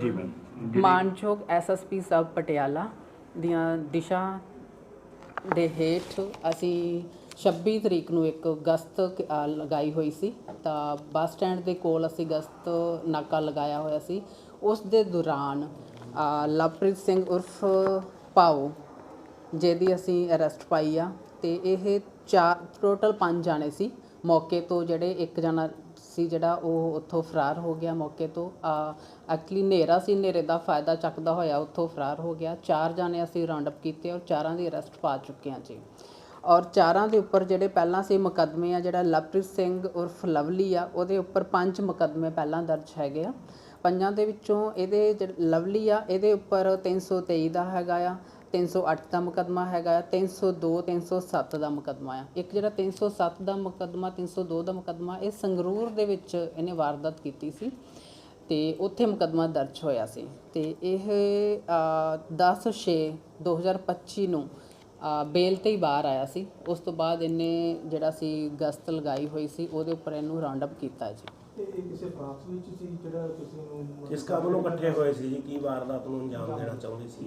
ਜੀ ਮੈਮ ਮਾਨਯੋਗ ਐਸਐਸਪੀ ਸਬ ਪਟਿਆਲਾ ਦੀਆਂ ਦਿਸ਼ਾ ਦੇ ਹੇਠ ਅਸੀਂ 26 ਤਰੀਕ ਨੂੰ ਇੱਕ ਗਸਤ ਲਗਾਈ ਹੋਈ ਸੀ। ਤਾਂ ਬੱਸ ਸਟੈਂਡ ਦੇ ਕੋਲ ਅਸੀਂ ਗਸਤ ਨਾਕਾ ਲਗਾਇਆ ਹੋਇਆ ਸੀ। ਉਸ ਦੇ ਦੌਰਾਨ ਲਵਪ੍ਰੀਤ ਸਿੰਘ ਉਰਫ ਪਾਓ ਜਿਹਦੀ ਅਸੀਂ ਅਰੈਸਟ ਪਾਈ ਆ ਤੇ ਇਹ ਚਾਰ ਟੋਟਲ ਪੰਜ ਜਾਣੇ ਸੀ। ਮੌਕੇ ਤੋਂ ਜਿਹੜੇ ਇੱਕ ਜਣਾ ਸੀ ਜਿਹੜਾ ਉਹ ਉੱਥੋਂ ਫਰਾਰ ਹੋ ਗਿਆ ਮੌਕੇ ਤੋਂ। ਐਕਚੁਅਲੀ ਹਨੇਰਾ ਸੀ, ਹਨੇਰੇ ਦਾ ਫਾਇਦਾ ਚੱਕਦਾ ਹੋਇਆ ਉੱਥੋਂ ਫਰਾਰ ਹੋ ਗਿਆ। ਚਾਰ ਜਾਣੇ ਅਸੀਂ ਰਾਉਂਡ ਅਪ ਕੀਤੇ ਔਰ ਚਾਰਾਂ ਦੀ ਅਰੈਸਟ ਪਾ ਚੁੱਕੇ ਹਾਂ ਜੀ। ਔਰ ਚਾਰਾਂ ਦੇ ਉੱਪਰ ਜਿਹੜੇ ਪਹਿਲਾਂ ਸੀ ਮੁਕੱਦਮੇ ਆ, ਜਿਹੜਾ ਲਵਪ੍ਰੀਤ ਸਿੰਘ ਉਰਫ ਲਵਲੀ ਆ, ਉਹਦੇ ਉੱਪਰ ਪੰਜ ਮੁਕੱਦਮੇ ਪਹਿਲਾਂ ਦਰਜ ਹੈਗੇ ਆ। ਪੰਜਾਂ ਦੇ ਵਿੱਚੋਂ ਇਹਦੇ ਜਿਹੜੇ ਲਵਲੀ ਆ, ਇਹਦੇ ਉੱਪਰ 323 ਦਾ ਹੈਗਾ ਆ। 308 ਦਾ ਮੁਕੱਦਮਾ ਹੈਗਾ ਆ 302 307 ਦਾ ਮੁਕੱਦਮਾ ਆ। ਇੱਕ ਜਿਹੜਾ 307 ਦਾ ਮੁਕੱਦਮਾ 302 ਦਾ ਮੁਕੱਦਮਾ, ਇਹ ਸੰਗਰੂਰ ਦੇ ਵਿੱਚ ਇਹਨੇ ਵਾਰਦਾਤ ਕੀਤੀ ਸੀ ਤੇ ਉੱਥੇ ਮੁਕੱਦਮਾ ਦਰਜ ਹੋਇਆ ਸੀ। ਤੇ ਇਹ 10 6 2025 ਨੂੰ ਬੇਲ ਤੇ ਹੀ ਬਾਹਰ ਆਇਆ ਸੀ। ਉਸ ਤੋਂ ਬਾਅਦ ਇਹਨੇ ਜਿਹੜਾ ਸੀ ਗਸਤ ਲਗਾਈ ਹੋਈ ਸੀ, ਉਹਦੇ ਉੱਪਰ ਇਹਨੂੰ ਰਾਉਂਡ ਅਪ ਕੀਤਾ ਜੀ। ਤੇ ਇਹ ਕਿਸੇ ਫਰਾਂਸ ਵਿੱਚ ਸੀ ਜਿਹੜਾ ਕਿਸੇ ਨੂੰ ਕਿਸ ਕੰਮ ਨੂੰ ਇਕੱਠੇ ਹੋਏ ਸੀ ਜੀ ਕੀ ਵਾਰਦਾਤ ਨੂੰ ਅੰਜਾਮ ਦੇਣਾ ਚਾਹੁੰਦੇ ਸੀ?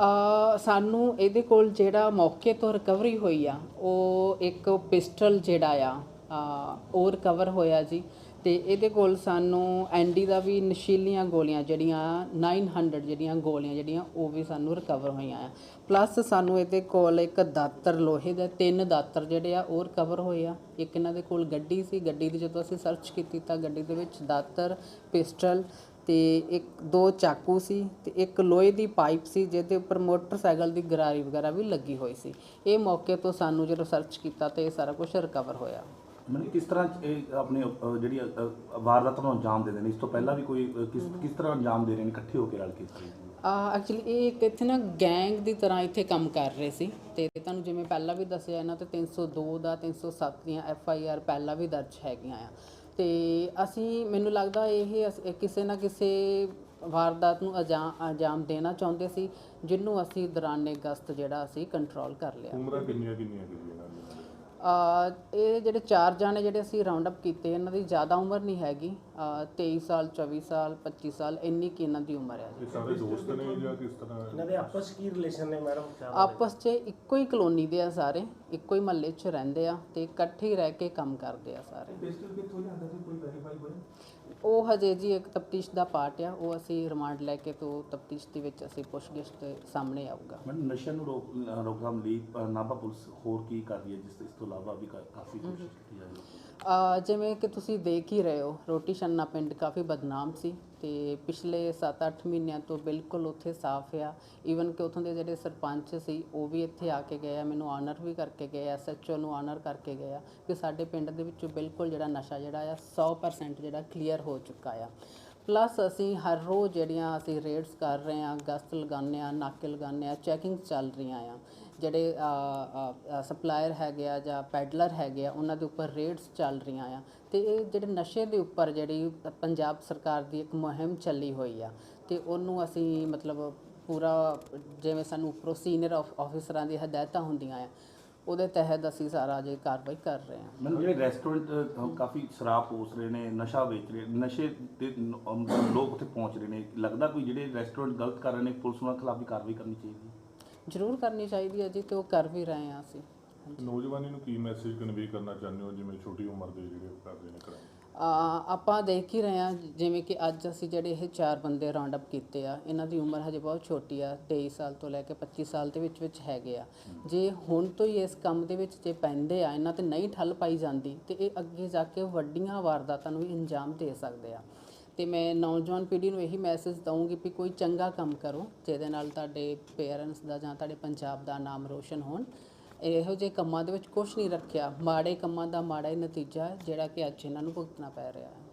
ਅ, ਸਾਨੂੰ ਇਹਦੇ ਕੋਲ ਜਿਹੜਾ ਮੌਕੇ ਤੋਂ ਰਿਕਵਰੀ ਹੋਈ ਆ ਉਹ ਇੱਕ ਪਿਸਟਲ ਜਿਹੜਾ ਆ ਅ, ਉਹ ਰਿਕਵਰ ਹੋਇਆ ਜੀ। ਤੇ ਇਹਦੇ ਕੋਲ ਸਾਨੂੰ ਐਨਡੀ ਦਾ ਵੀ ਨਸ਼ੀਲੀਆਂ ਗੋਲੀਆਂ ਜਿਹੜੀਆਂ 900 ਜਿਹੜੀਆਂ ਗੋਲੀਆਂ ਜਿਹੜੀਆਂ ਉਹ ਵੀ ਸਾਨੂੰ ਰਿਕਵਰ ਹੋਈਆਂ ਆ। ਪਲੱਸ ਸਾਨੂੰ ਇਹਦੇ ਕੋਲ ਇੱਕ ਦਾਤਰ ਲੋਹੇ ਦੇ ਤਿੰਨ ਦਾਤਰ ਜਿਹੜੇ ਆ ਉਹ ਰਿਕਵਰ ਹੋਏ ਆ। ਇੱਕ ਇਹਨਾਂ ਦੇ ਕੋਲ ਗੱਡੀ ਸੀ। ਗੱਡੀ ਦੀ ਜਦੋਂ ਅਸੀਂ ਸਰਚ ਕੀਤੀ ਤਾਂ ਗੱਡੀ ਦੇ ਵਿੱਚ ਦਾਤਰ, ਪਿਸਟਲ ਤੇ ਇੱਕ, ਦੋ ਚਾਕੂ ਸੀ ਤੇ ਇੱਕ ਲੋਹੇ ਦੀ ਪਾਈਪ ਸੀ ਜਿਹਦੇ ਉੱਪਰ ਮੋਟਰਸਾਈਕਲ ਦੀ ਗਰਾਰੀ ਵਗੈਰਾ ਵੀ ਲੱਗੀ ਹੋਈ ਸੀ। ਇਹ ਮੌਕੇ ਤੋਂ ਸਾਨੂੰ ਜਦੋਂ ਸਰਚ ਕੀਤਾ ਤੇ ਇਹ ਸਾਰਾ ਕੁਝ ਰਿਕਵਰ ਹੋਇਆ। ਮੈਨੂੰ ਕਿਸ ਤਰ੍ਹਾਂ ਇਹ ਆਪਣੇ ਜਿਹੜੀ ਵਾਰਦਾਤ ਨੂੰ ਅੰਜਾਮ ਦੇ ਦੇਣੇ? ਇਸ ਤੋਂ ਪਹਿਲਾਂ ਵੀ ਕੋਈ ਕਿਸ ਕਿਸ ਤਰ੍ਹਾਂ ਅੰਜਾਮ ਦੇ ਰਹੇ ਨੇ ਇਕੱਠੇ ਹੋ ਕੇ ਰਲ ਕੇ ਇਸ ਤਰ੍ਹਾਂ? ਐਕਚੁਅਲੀ ਇਹ ਇੱਕ ਇੱਥੇ ਨਾ ਗੈਂਗ ਦੀ ਤਰ੍ਹਾਂ ਇੱਥੇ ਕੰਮ ਕਰ ਰਹੇ ਸੀ ਤੇ ਤੁਹਾਨੂੰ ਜਿਵੇਂ ਪਹਿਲਾਂ ਵੀ ਦੱਸਿਆ ਇਹਨਾਂ ਤੇ 302 ਦਾ 307 ਦੀਆਂ ਐਫ ਆਈ ਆਰ ਪਹਿਲਾਂ ਵੀ ਦਰਜ ਹੈਗੀਆਂ ਆ। ਤੇ ਅਸੀਂ ਮੈਨੂੰ ਲੱਗਦਾ ਇਹ ਅਸ- ਕਿਸੇ ਨਾ ਕਿਸੇ ਵਾਰਦਾਤ ਨੂੰ ਅੰਜਾ- ਅੰਜਾਮ ਦੇਣਾ ਚਾਹੁੰਦੇ ਸੀ ਜਿਹਨੂੰ ਅਸੀਂ ਦੌਰਾਨੇ ਗਸਤ ਜਿਹੜਾ ਅਸੀਂ ਕੰਟਰੋਲ ਕਰ ਲਿਆ। ਉਮਰਾਂ ਕਿੰਨੀਆਂ ਕਿੰਨੀਆਂ ਕੁ ਸੀ ਇਹਨਾਂ ਦੀਆਂ ਅ, ਇਹ ਜਿਹੜੇ ਚਾਰ ਜਾਣੇ ਜਿਹੜੇ ਅਸੀਂ ਰਾਉਂਡ ਅਪ ਕੀਤੇ ਇਹਨਾਂ ਦੀ ਜ਼ਿਆਦਾ ਉਮਰ ਨਹੀਂ ਹੈਗੀ। ਅ, 23 ਸਾਲ 24 ਸਾਲ 25 ਸਾਲ ਇੰਨੀ ਕੀ ਇਹਨਾਂ ਦੀ ਉਮਰ ਹੈ ਇਹ ਸਾਰੇ ਦੋਸਤ ਨੇ ਜਾਂ ਕਿਸ ਤਰ੍ਹਾਂ? ਇਹਨਾਂ ਦੇ ਆਪਸ 'ਚ ਕੀ ਰਿਲੇਸ਼ਨ ਨੇ ਮੈਡਮ? ਆਪਸ 'ਚ ਇੱਕੋ ਹੀ ਕਲੋਨੀ ਦੇ ਆ ਸਾਰੇ ਇੱਕੋ ਹੀ ਮਹੱਲੇ 'ਚ ਰਹਿੰਦੇ ਆ ਤੇ ਇਕੱਠੇ ਹੀ ਰਹਿ ਕੇ ਕੰਮ ਕਰਦੇ ਆ ਸਾਰੇ। ਪਿਸਟਲ ਕਿੱਥੋਂ ਲਿਆਂਦਾ ਸੀ? ਕੋਈ ਵੈਰੀਫਾਈ ਹੋਇਆ? ਉਹ ਹਜੇ ਜੀ ਇੱਕ ਤਫਤੀਸ਼ ਦਾ ਪਾਰਟ ਆ ਉਹ ਅਸੀਂ ਰਿਮਾਂਡ ਲੈ ਕੇ ਤੋਂ ਤਫਤੀਸ਼ ਦੇ ਵਿੱਚ ਅਸੀਂ ਪੁੱਛਗਿੱਛ ਤੇ ਸਾਹਮਣੇ ਆਊਗਾ। ਨਸ਼ਿਆਂ ਨੂੰ ਰੋਕ ਰੋਕਥਾਮ ਲਈ ਨਾਭਾ ਪੁਲਿਸ ਹੋਰ ਕੀ ਕਰ ਰਹੀ ਹੈ ਜਿਸ ਇਸ ਤੋਂ ਇਲਾਵਾ ਵੀ ਕਾ- ਕਾਫੀ ਕੋਸ਼ਿਸ਼ ਕੀਤੀ ਜਾ ਰਹੀ ਹੈ। ਜਿਵੇਂ ਕਿ ਤੁਸੀਂ ਦੇਖ ਹੀ ਰਹੇ ਹੋ, ਰੋਟੀ ਛੰਨਾ ਪਿੰਡ ਕਾਫੀ ਬਦਨਾਮ ਸੀ ਤੇ ਪਿਛਲੇ 7-8 ਮਹੀਨਿਆਂ ਤੋਂ ਬਿਲਕੁਲ ਉੱਥੇ ਸਾਫ਼ ਆ। ਈਵਨ ਕਿ ਉੱਥੋਂ ਦੇ ਜਿਹੜੇ ਸਰਪੰਚ ਸੀ, ਉਹ ਵੀ ਇੱਥੇ ਆ ਕੇ ਗਏ ਆ, ਮੈਨੂੰ ਆਨਰ ਵੀ ਕਰਕੇ ਗਏ ਐਸਐਚਓ ਨੂੰ ਆਨਰ ਕਰਕੇ ਗਏ ਆ ਕਿ ਸਾਡੇ ਪਿੰਡ ਦੇ ਵਿੱਚੋਂ ਬਿਲਕੁਲ ਜਿਹੜਾ ਨਸ਼ਾ ਜਿਹੜਾ ਆ 100% ਜਿਹੜਾ ਕਲੀਅਰ ਹੋ ਚੁੱਕਾ ਆ। ਪਲੱਸ ਅਸੀਂ ਹਰ ਰੋਜ਼ ਜਿਹੜੀਆਂ ਅਸੀਂ ਰੇਡਸ ਕਰ ਰਹੇ ਆ, ਗਸਤ ਲਗਾਉਂਦੇ ਆ, ਨਾਕੇ ਲਗਾਉਂਦੇ ਆ ਚੈਕਿੰਗ ਚੱਲ ਰਹੀਆਂ ਆ। ਜਿਹੜੇ ਸਪਲਾਇਰ ਹੈਗੇ ਆ ਜਾਂ ਪੈਡਲਰ ਹੈਗੇ ਆ, ਉਹਨਾਂ ਦੇ ਉੱਪਰ ਰੇਡਸ ਚੱਲ ਰਹੀਆਂ ਆ। ਤੇ ਇਹ ਜਿਹੜੇ ਨਸ਼ੇ ਦੇ ਉੱਪਰ ਜਿਹੜੀ ਪੰਜਾਬ ਸਰਕਾਰ ਦੀ ਇੱਕ ਮੁਹਿੰਮ ਚੱਲੀ ਹੋਈ ਆ, ਤੇ ਉਹਨੂੰ ਅਸੀਂ ਮਤਲਬ ਪੂਰਾ ਜਿਵੇਂ ਸਾਨੂੰ ਉੱਪਰੋਂ ਸੀਨੀਅਰ ਆਫੀਸਰਾਂ ਦੀ ਹਦਾਇਤਾਂ ਹੁੰਦੀਆਂ ਆ, ਉਹਦੇ ਤਹਿਤ ਅਸੀਂ ਸਾਰਾ ਜੇ ਕਾਰਵਾਈ ਕਰ ਰਹੇ ਹਾਂ ਮੈਨੂੰ ਜਿਹੜੇ ਰੈਸਟੋਰੈਂਟ ਕਾਫੀ ਸ਼ਰਾਬ ਪੋਸ ਰਹੇ ਨੇ, ਨਸ਼ਾ ਵੇਚ ਰਹੇ, ਨਸ਼ੇ ਦੇ ਲੋਕ ਉੱਥੇ ਪਹੁੰਚ ਰਹੇ ਨੇ। ਲੱਗਦਾ ਕੋਈ ਜਿਹੜੇ ਰੈਸਟੋਰੈਂਟ ਗਲਤ ਕਰ ਰਹੇ ਨੇ, ਪੁਲਿਸ ਉਹਨਾਂ ਖਿਲਾਫ ਵੀ ਕਾਰਵਾਈ ਕਰਨੀ ਚਾਹੀਦੀ ਜ਼ਰੂਰ ਕਰਨੀ ਚਾਹੀਦੀ ਹੈ ਜੀ ਤੇ ਉਹ ਕਰ ਵੀ ਰਹੇ ਹਾਂ ਅਸੀਂ। ਨੌਜਵਾਨੀ ਨੂੰ ਕੀ ਮੈਸੇਜ ਕਨਵੇ ਕਰਨਾ ਚਾਹੁੰਦੇ ਹੋ? ਜਿਵੇਂ ਛੋਟੀ ਉਮਰ ਦੇ ਜਿਹੜੇ ਕਰਦੇ ਨੇ ਕ੍ਰਾਈਮ ਅ, ਆਪਾਂ ਦੇਖ ਹੀ ਰਹੇ ਹਾਂ ਜਿਵੇਂ ਕਿ ਅੱਜ ਅਸੀਂ ਜਿਹੜੇ ਇਹ ਚਾਰ ਬੰਦੇ ਰਾਉਂਡ ਅਪ ਕੀਤੇ ਆ ਇਹਨਾਂ ਦੀ ਉਮਰ ਹਜੇ ਬਹੁਤ ਛੋਟੀ ਆ 23 ਸਾਲ ਤੋਂ ਲੈ ਕੇ 25 ਸਾਲ ਦੇ ਵਿੱਚ ਵਿੱਚ ਹੈਗੇ ਆ। ਜੇ ਹੁਣ ਤੋਂ ਹੀ ਇਸ ਕੰਮ ਦੇ ਵਿੱਚ ਜੇ ਪੈਂਦੇ ਆ ਇਹਨਾਂ ਤੇ ਨਹੀਂ ਠੱਲ ਪਾਈ ਜਾਂਦੀ ਤੇ ਇਹ ਅੱਗੇ ਜਾ ਕੇ ਵੱਡੀਆਂ ਵਾਰਦਾਤਾਂ ਨੂੰ ਵੀ ਅੰਜਾਮ ਦੇ ਸਕਦੇ ਆ। ਤੇ ਮੈਂ ਨੌਜਵਾਨ ਪੀੜ੍ਹੀ ਨੂੰ ਇਹੀ ਮੈਸੇਜ ਦਊਂਗੀ ਵੀ ਕੋਈ ਚੰਗਾ ਕੰਮ ਕਰੋ, ਜਿਹਦੇ ਨਾਲ ਤੁਹਾਡੇ ਪੇਰੈਂਟਸ ਦਾ ਜਾਂ ਤੁਹਾਡੇ ਪੰਜਾਬ ਦਾ ਨਾਮ ਰੋਸ਼ਨ ਹੋਣ। ਇਹੋ ਜਿਹੇ ਕੰਮਾਂ ਦੇ ਵਿੱਚ ਕੁਝ ਨਹੀਂ ਰੱਖਿਆ। ਮਾੜੇ ਕੰਮਾਂ ਦਾ ਮਾੜਾ ਹੀ ਨਤੀਜਾ ਹੈ, ਜਿਹੜਾ ਕਿ ਅੱਜ ਇਹਨਾਂ ਨੂੰ ਭੁਗਤਣਾ ਪੈ ਰਿਹਾ ਹੈ।